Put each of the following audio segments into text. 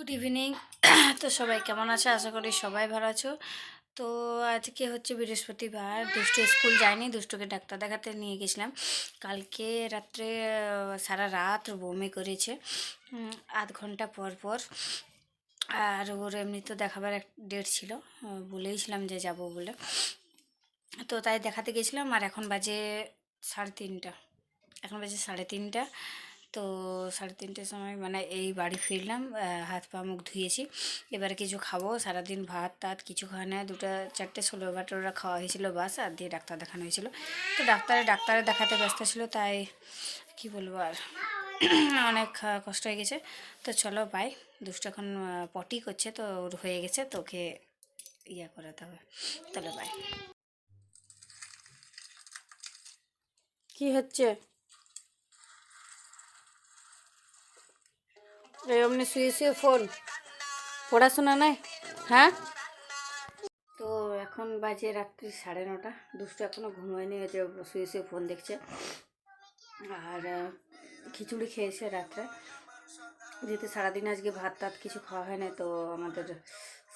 Good evening. তো সবাই কেমন আছে? আশা করি সবাই ভালো আছো। তো আজকে হচ্ছে বৃহস্পতিবার। দুষ্টু স্কুল যায়নি, দুষ্টুকে ডাক্তার দেখাতে নিয়ে গেছিলাম। কালকে রাত্রে সারা রাত বমি করেছে। আধ ঘণ্টা পর পর। আর ওর এমনি তো দেখাবার এক ডেট ছিল। বলেইছিলাম যে যাব বলে। তো তাই দেখাতে গেছিলাম। আর এখন বাজে সাড়ে তিনটা। এখন বাজে সাড়ে তিনটা। তো সাড়ে তিনটের সময় মানে এই বাড়ি ফিরলাম হাত পা মুখ ধুয়েছি। এবার কিছু খাব, সারাদিন ভাত টাত কিছু খাওয়া নেয় দুটো চারটে ষোলো বাটোরা খাওয়া হয়েছিল বাস, আর দিয়ে ডাক্তার দেখানো হয়েছিল। তো ডাক্তারে ডাক্তারে দেখাতে ব্যস্ত ছিল, তাই কি বলব আর? অনেক কষ্ট হয়ে গেছে। তো চলো বাই দুষ্ট এখন পটি করছে, তো ওর হয়ে গেছে, তো ওকে ইয়া করাতে হবে। চলো বাই কি হচ্ছে? এই অমনি শুয়ে শুয়ে ফোন। পড়াশোনা নাই? হ্যাঁ? তো এখন বাজে রাত্রি সাড়ে নটা। দুষ্টু এখনও ঘুমায়নি যে শুয়ে শুয়ে ফোন দেখছে। আর খিচুড়ি খেয়েছে রাত্রে। যেহেতু সারাদিন আজকে ভাত টাত কিছু খাওয়া হয় না তো আমাদের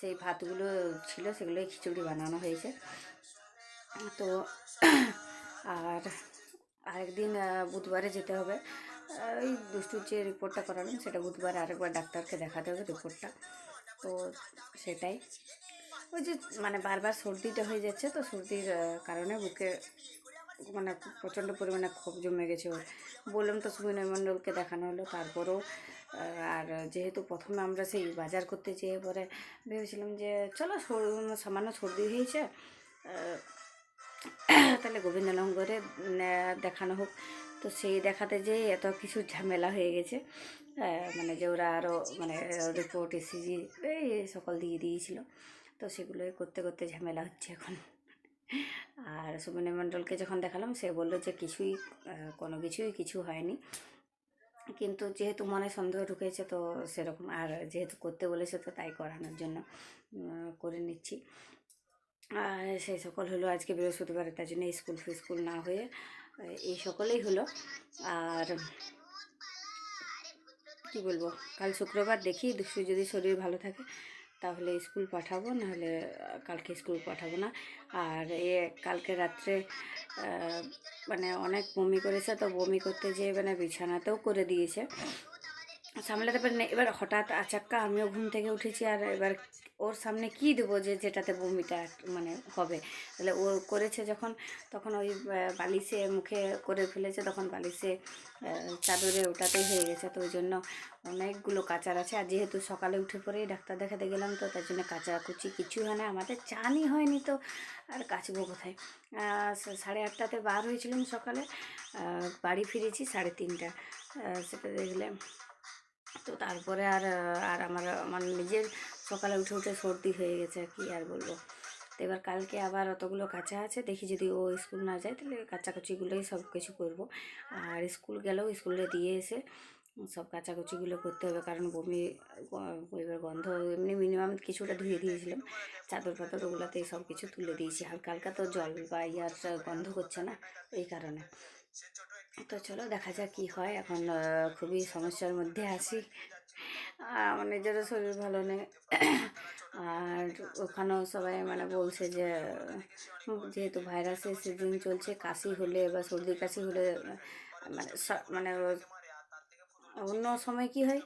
সেই ভাতগুলো ছিল, সেগুলোই খিচুড়ি বানানো হয়েছে। তো, আর আরেকদিন বুধবারে যেতে হবে। ওই দুষ্টুর যে রিপোর্টটা করালাম সেটা বুধবার আরেকবার ডাক্তারকে দেখাতে হবে রিপোর্টটা তো সেটাই। ওই যে মানে বারবার সর্দিটা হয়ে যাচ্ছে তো সর্দির কারণে বুকে মানে প্রচণ্ড পরিমাণে ক্ষোভ জমে গেছে ওর। বললাম তো সুবিনয় মণ্ডলকে দেখানো হলো, তারপরেও আর যেহেতু প্রথমে আমরা সেই বাজার করতে যেয়ে পরে ভেবেছিলাম যে চলো সামান্য সর্দি হয়েছে তাহলে গোবিন্দনগরে দেখানো হোক। তো সেই দেখাতে যে এত কিছু ঝামেলা হয়ে গেছে। মানে যে ওরা আরও মানে রিপোর্ট এসিজি এই সকল দিয়ে দিয়েছিল। তো সেগুলোই করতে করতে ঝামেলা হচ্ছে এখন। আর সুমিনী মণ্ডলকে যখন দেখালাম, সে বলল যে কিছুই কোনো কিছুই কিছু হয়নি। কিন্তু যেহেতু মনে সন্দেহ ঢুকেছে, তো সেরকম আর যেহেতু করতে বলেছে, তো তাই করানোর জন্য করে নিচ্ছি। আর সেই সকল হলো আজকে বৃহস্পতিবার, তার জন্য স্কুল ফিস্কুল না হয়ে এই সকলেই হলো। আর কি বলব, কাল শুক্রবার দেখি দুশো যদি শরীর ভালো থাকে, তাহলে স্কুল পাঠাবো, নাহলে কালকে স্কুল পাঠাবো না। আর এ কালকে রাত্রে মানে অনেক বমি করেছে, তো বমি করতে যেয়ে মানে বিছানাতেও করে দিয়েছে। সামলাতে পারি না এবার হঠাৎ আচাক্কা আমিও ঘুম থেকে উঠেছি আর এবার ওর সামনে কি দেবো যে যেটাতে বমিটা মানে হবে? তাহলে ও করেছে যখন, তখন ওই বালিশে মুখে করে ফেলেছে, তখন বালিশে চাদরে ওটাতেই হয়ে গেছে। তো ওই জন্য অনেকগুলো কাচার আছে। আর যেহেতু সকালে উঠে পরেই ডাক্তার দেখাতে গেলাম, তো তার জন্য কাচাকুচি কিছু হয় না। আমাদের চানই হয়নি তো। আর কাচবো কোথায়? সাড়ে আটটাতে বার হয়েছিলাম সকালে। বাড়ি ফিরেছি সাড়ে তিনটা। সেটা দেখলে তো তারপরে আর আর আমার আমার নিজের সকালে উঠে উঠে সর্দি হয়ে গেছে কি, আর বলব। তো এবার কালকে আবার অতগুলো কাঁচা আছে, দেখি যদি ও স্কুল না যায় তাহলে কাচাকুচিগুলোই সব কিছু করব। আর স্কুল গেলেও স্কুলে দিয়ে এসে সব কাচাকুচিগুলো করতে হবে, কারণ বমি এবার গন্ধ এমনি মিনিমাম কিছুটা ধুয়ে দিয়েছিলাম। চাদর ফাদর ওগুলোতে সব কিছু তুলে দিয়েছি। হালকা হালকা তো জল বা ইয়ার গন্ধ করছে না, এই কারণে। তো চলো দেখা যাক কী হয়। এখন খুবই সমস্যার মধ্যে আছি। আর আমার নিজেরও শরীর ভালো নেই। আর ওখানেও সবাই মানে বলছে যে, যেহেতু ভাইরাসের সিজন চলছে, কাশি হলে বা সর্দি কাশি হলে মানে মানে অন্য সময় কি হয়?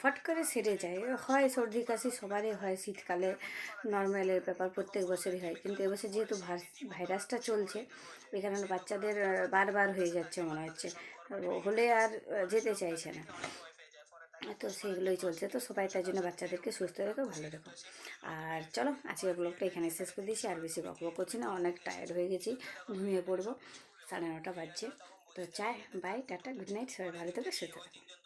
ফট করে সেরে যায়। হয় সর্দি কাশি সবারই হয়, শীতকালে নর্মালের ব্যাপার, প্রত্যেক বছরই হয়। কিন্তু এবছর যেহেতু ভাইরাসটা চলছে কারণে বাচ্চাদের বারবার হয়ে যাচ্ছে মনে হচ্ছে। হলে আর যেতে চাইছে না। তো সেইগুলোই চলছে। তো সবাই তার জন্য বাচ্চাদেরকে সুস্থ রেখো, ভালো রেখো। আর চলো, আজকের ব্লগটা এখানে শেষ করে দিয়েছি। আর বেশি বক বক করছি না, অনেক টায়ার্ড হয়ে গেছি, ঘুমিয়ে পড়ব। সাড়ে নটা বাজছে। তো চাই বাই টাটা গুড নাইট সবাই ভালো থেকে, সুস্থ থাকো।